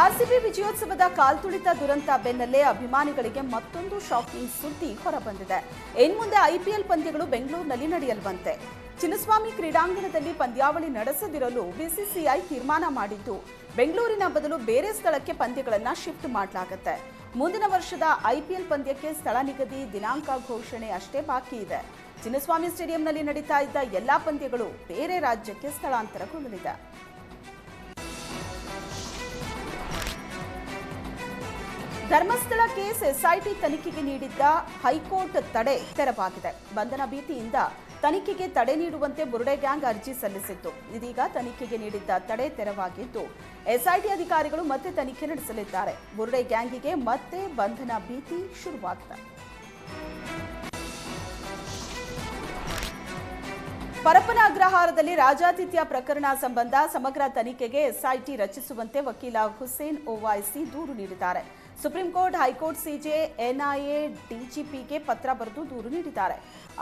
RCB ವಿಜಯೋತ್ಸವದ ಕಾಲ್ತುಳಿತ ದುರಂತ ಬೆನ್ನಲ್ಲೇ ಅಭಿಮಾನಿಗಳಿಗೆ ಮತ್ತೊಂದು ಶಾಕಿಂಗ್ ಸುದ್ದಿ ಹೊರಬಂದಿದೆ. ಇನ್ಮುಂದೆ ಐಪಿಎಲ್ ಪಂದ್ಯಗಳು ಬೆಂಗಳೂರಿನಲ್ಲಿ ನಡೆಯಲ್ವಂತೆ. ಚಿನ್ನಸ್ವಾಮಿ ಕ್ರೀಡಾಂಗಣದಲ್ಲಿ ಪಂದ್ಯಾವಳಿ ನಡೆಸದಿರಲು ಬಿಸಿಸಿಐ ತೀರ್ಮಾನ ಮಾಡಿದ್ದು, ಬೆಂಗಳೂರಿನ ಬದಲು ಬೇರೆ ಸ್ಥಳಕ್ಕೆ ಪಂದ್ಯಗಳನ್ನು ಶಿಫ್ಟ್ ಮಾಡಲಾಗುತ್ತೆ. ಮುಂದಿನ ವರ್ಷದ ಐಪಿಎಲ್ ಪಂದ್ಯಕ್ಕೆ ಸ್ಥಳ ನಿಗದಿ ದಿನಾಂಕ ಘೋಷಣೆ ಅಷ್ಟೇ ಬಾಕಿ ಇದೆ. ಚಿನ್ನಸ್ವಾಮಿ ಸ್ಟೇಡಿಯಂನಲ್ಲಿ ನಡೀತಾ ಇದ್ದ ಎಲ್ಲಾ ಪಂದ್ಯಗಳು ಬೇರೆ ರಾಜ್ಯಕ್ಕೆ ಸ್ಥಳಾಂತರಗೊಳ್ಳಲಿದೆ. ಧರ್ಮಸ್ಥಳ ಕೇಸ್ ಎಸ್ಐಟಿ ತನಿಖೆಗೆ ನೀಡಿದ್ದ ಹೈಕೋರ್ಟ್ ತಡೆ ತೆರವಾಗಿದೆ. ಬಂಧನ ಭೀತಿಯಿಂದ ತನಿಖೆಗೆ ತಡೆ ನೀಡುವಂತೆ ಬುರುಡೆ ಗ್ಯಾಂಗ್ ಅರ್ಜಿ ಸಲ್ಲಿಸಿತ್ತು. ಇದೀಗ ತನಿಖೆಗೆ ನೀಡಿದ್ದ ತಡೆ ತೆರವಾಗಿದ್ದು, ಎಸ್ಐಟಿ ಅಧಿಕಾರಿಗಳು ಮತ್ತೆ ತನಿಖೆ ನಡೆಸಲಿದ್ದಾರೆ. ಬುರುಡೆ ಗ್ಯಾಂಗಿಗೆ ಮತ್ತೆ ಬಂಧನ ಭೀತಿ ಶುರುವಾಗಿದೆ. ಪರಪ್ಪನ ಅಗ್ರಹಾರದಲ್ಲಿ ರಾಜಾತಿಥ್ಯ ಪ್ರಕರಣ ಸಂಬಂಧ ಸಮಗ್ರ ತನಿಖೆಗೆ ಎಸ್ಐಟಿ ರಚಿಸುವಂತೆ ವಕೀಲ ಹುಸೇನ್ ಓವೈಸಿ ದೂರು ನೀಡಿದ್ದಾರೆ. Supreme court high court CJ, NIA, ಡಿಜಿಪಿಗೆ ಪತ್ರ ಬರೆದು ದೂರು ನೀಡಿದ್ದಾರೆ.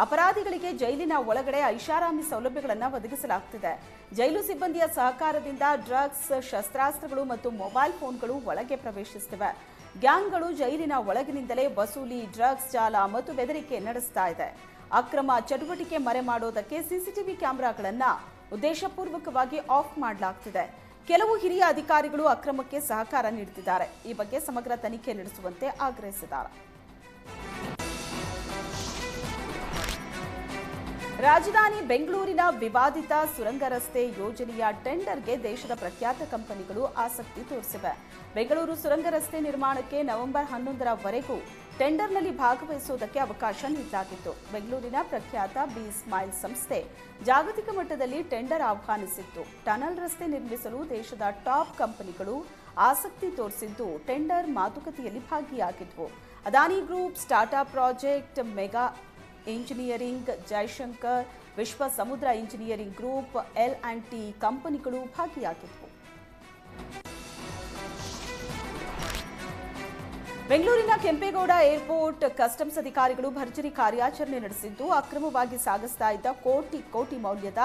ಅಪರಾಧಿಗಳಿಗೆ ಜೈಲಿನ ಒಳಗಡೆ ಐಷಾರಾಮಿ ಸೌಲಭ್ಯಗಳನ್ನು ಒದಗಿಸಲಾಗುತ್ತಿದೆ ಜೈಲು ಸಿಬ್ಬಂದಿಯ ಸಹಕಾರದಿಂದ ಡ್ರಗ್ಸ್, ಶಸ್ತ್ರಾಸ್ತ್ರಗಳು ಮತ್ತು ಮೊಬೈಲ್ ಫೋನ್ಗಳು ಒಳಗೆ ಪ್ರವೇಶಿಸುತ್ತಿವೆ ಗ್ಯಾಂಗ್ಗಳು ಜೈಲಿನ ಒಳಗಿನಿಂದಲೇ ವಸೂಲಿ, ಡ್ರಗ್ಸ್ ಜಾಲ ಮತ್ತು ಬೆದರಿಕೆ ನಡೆಸ್ತಾ ಇದೆ. ಅಕ್ರಮ ಚಟುವಟಿಕೆ ಮರೆ ಮಾಡೋದಕ್ಕೆ ಸಿಸಿಟಿವಿ ಕ್ಯಾಮೆರಾಗಳನ್ನು ಉದ್ದೇಶಪೂರ್ವಕವಾಗಿ ಆಫ್ ಮಾಡಲಾಗ್ತಿದೆ. ಕೆಲವು ಹಿರಿಯ ಅಧಿಕಾರಿಗಳು ಅಕ್ರಮಕ್ಕೆ ಸಹಕಾರ ನೀಡುತ್ತಿದ್ದಾರೆ. ಈ ಬಗ್ಗೆ ಸಮಗ್ರ ತನಿಖೆ ನಡೆಸುವಂತೆ ಆಗ್ರಹಿಸಿದ್ದಾರೆ. ರಾಜಧಾನಿ ಬೆಂಗಳೂರಿನ ವಿವಾದಿತ ಸುರಂಗ ರಸ್ತೆ ಯೋಜನೆಯ ಟೆಂಡರ್ಗೆ ದೇಶದ ಪ್ರಖ್ಯಾತ ಕಂಪನಿಗಳು ಆಸಕ್ತಿ ತೋರಿಸಿವೆ. ಬೆಂಗಳೂರು ಸುರಂಗ ರಸ್ತೆ ನಿರ್ಮಾಣಕ್ಕೆ ನವೆಂಬರ್ ಹನ್ನೊಂದರವರೆಗೂ ಟೆಂಡರ್ನಲ್ಲಿ ಭಾಗವಹಿಸುವುದಕ್ಕೆ ಅವಕಾಶ ನೀಡಲಾಗಿತ್ತು. ಬೆಂಗಳೂರಿನ ಪ್ರಖ್ಯಾತ ಬಿ ಸ್ಮೈಲ್ ಸಂಸ್ಥೆ ಜಾಗತಿಕ ಮಟ್ಟದಲ್ಲಿ ಟೆಂಡರ್ ಆಹ್ವಾನಿಸಿತ್ತು. ಟನಲ್ ರಸ್ತೆ ನಿರ್ಮಿಸಲು ದೇಶದ ಟಾಪ್ ಕಂಪನಿಗಳು ಆಸಕ್ತಿ ತೋರಿಸಿದ್ದು, ಟೆಂಡರ್ ಮಾತುಕತೆಯಲ್ಲಿ ಭಾಗಿಯಾಗಿದ್ವು. Adani group startup project mega engineering Jaishankar, Vishwa Samudra engineering group, L and T ಕಂಪನಿಗಳು ಭಾಗಿಯಾಗಿದ್ದವು. ಬೆಂಗಳೂರಿನ ಕೆಂಪೇಗೌಡ ಏರ್ಪೋರ್ಟ್ ಕಸ್ಟಮ್ಸ್ ಅಧಿಕಾರಿಗಳು ಭರ್ಜರಿ ಕಾರ್ಯಾಚರಣೆ ನಡೆಸಿದ್ದು, ಅಕ್ರಮವಾಗಿ ಸಾಗಿಸ್ತಾ ಇದ್ದ ಕೋಟಿ ಕೋಟಿ ಮೌಲ್ಯದ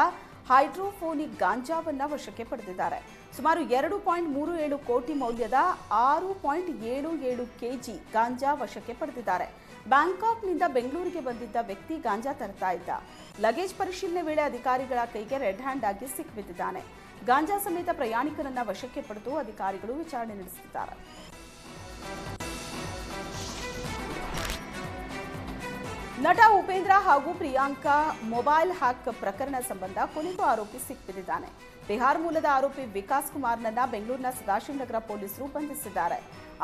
ಹೈಡ್ರೋಫೋನಿಕ್ ಗಾಂಜಾವನ್ನು ವಶಕ್ಕೆ ಪಡೆದಿದ್ದಾರೆ. ಸುಮಾರು ಎರಡು ಪಾಯಿಂಟ್ ಮೂರು ಏಳು ಕೋಟಿ ಮೌಲ್ಯದ ಆರು ಪಾಯಿಂಟ್ ಏಳು ಏಳು ಕೆಜಿ ಗಾಂಜಾ ವಶಕ್ಕೆ ಪಡೆದಿದ್ದಾರೆ. ಬ್ಯಾಂಕಾಕ್ನಿಂದ ಬೆಂಗಳೂರಿಗೆ ಬಂದಿದ್ದ ವ್ಯಕ್ತಿ ಗಾಂಜಾ ತರ್ತಾ ಇದ್ದ. ಲಗೇಜ್ ಪರಿಶೀಲನೆ ವೇಳೆ ಅಧಿಕಾರಿಗಳ ಕೈಗೆ ರೆಡ್ ಹ್ಯಾಂಡ್ ಆಗಿ ಸಿಕ್ಕಿಬಿದ್ದಿದ್ದಾನೆ ಗಾಂಜಾ ಸಮೇತ ಪ್ರಯಾಣಿಕರನ್ನ ವಶಕ್ಕೆ ಪಡೆದು ಅಧಿಕಾರಿಗಳು ವಿಚಾರಣೆ ನಡೆಸುತ್ತಿದ್ದಾರೆ. ನಟ ಉಪೇಂದ್ರ ಹಾಗೂ ಪ್ರಿಯಾಂಕಾ ಮೊಬೈಲ್ ಹ್ಯಾಕ್ ಪ್ರಕರಣ ಸಂಬಂಧ ಕೊನೆಗೂ ಆರೋಪಿ ಸಿಕ್ಕಿಬಿದ್ದಿದ್ದಾನೆ ಬಿಹಾರ್ ಮೂಲದ ಆರೋಪಿ ವಿಕಾಸ್ ಕುಮಾರ್ನನ್ನ ಬೆಂಗಳೂರಿನ ಸದಾಶಿವನಗರ ಪೊಲೀಸರು ಬಂಧಿಸಿದ್ದಾರೆ.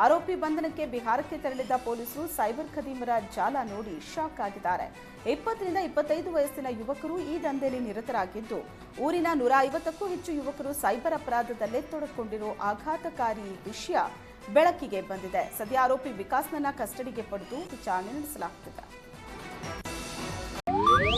ಆರೋಪಿ ಬಂಧನಕ್ಕೆ ಬಿಹಾರಕ್ಕೆ ತೆರಳಿದ್ದ ಪೊಲೀಸರು ಸೈಬರ್ ಖದೀಮರ ಜಾಲ ನೋಡಿ ಶಾಕ್ ಆಗಿದ್ದಾರೆ. ಇಪ್ಪತ್ತರಿಂದ ಇಪ್ಪತ್ತೈದು ವಯಸ್ಸಿನ ಯುವಕರು ಈ ದಂಧೆಯಲ್ಲಿ ನಿರತರಾಗಿದ್ದು, ಊರಿನ ನೂರ ಐವತ್ತಕ್ಕೂ ಹೆಚ್ಚು ಯುವಕರು ಸೈಬರ್ ಅಪರಾಧದಲ್ಲೇ ತೊಡಕೊಂಡಿರೋ ಆಘಾತಕಾರಿ ವಿಷಯ ಬೆಳಕಿಗೆ ಬಂದಿದೆ. ಸದ್ಯ ಆರೋಪಿ ವಿಕಾಸ್ನನ್ನ ಕಸ್ಟಡಿಗೆ ಪಡೆದು ವಿಚಾರಣೆ ನಡೆಸಲಾಗುತ್ತಿದೆ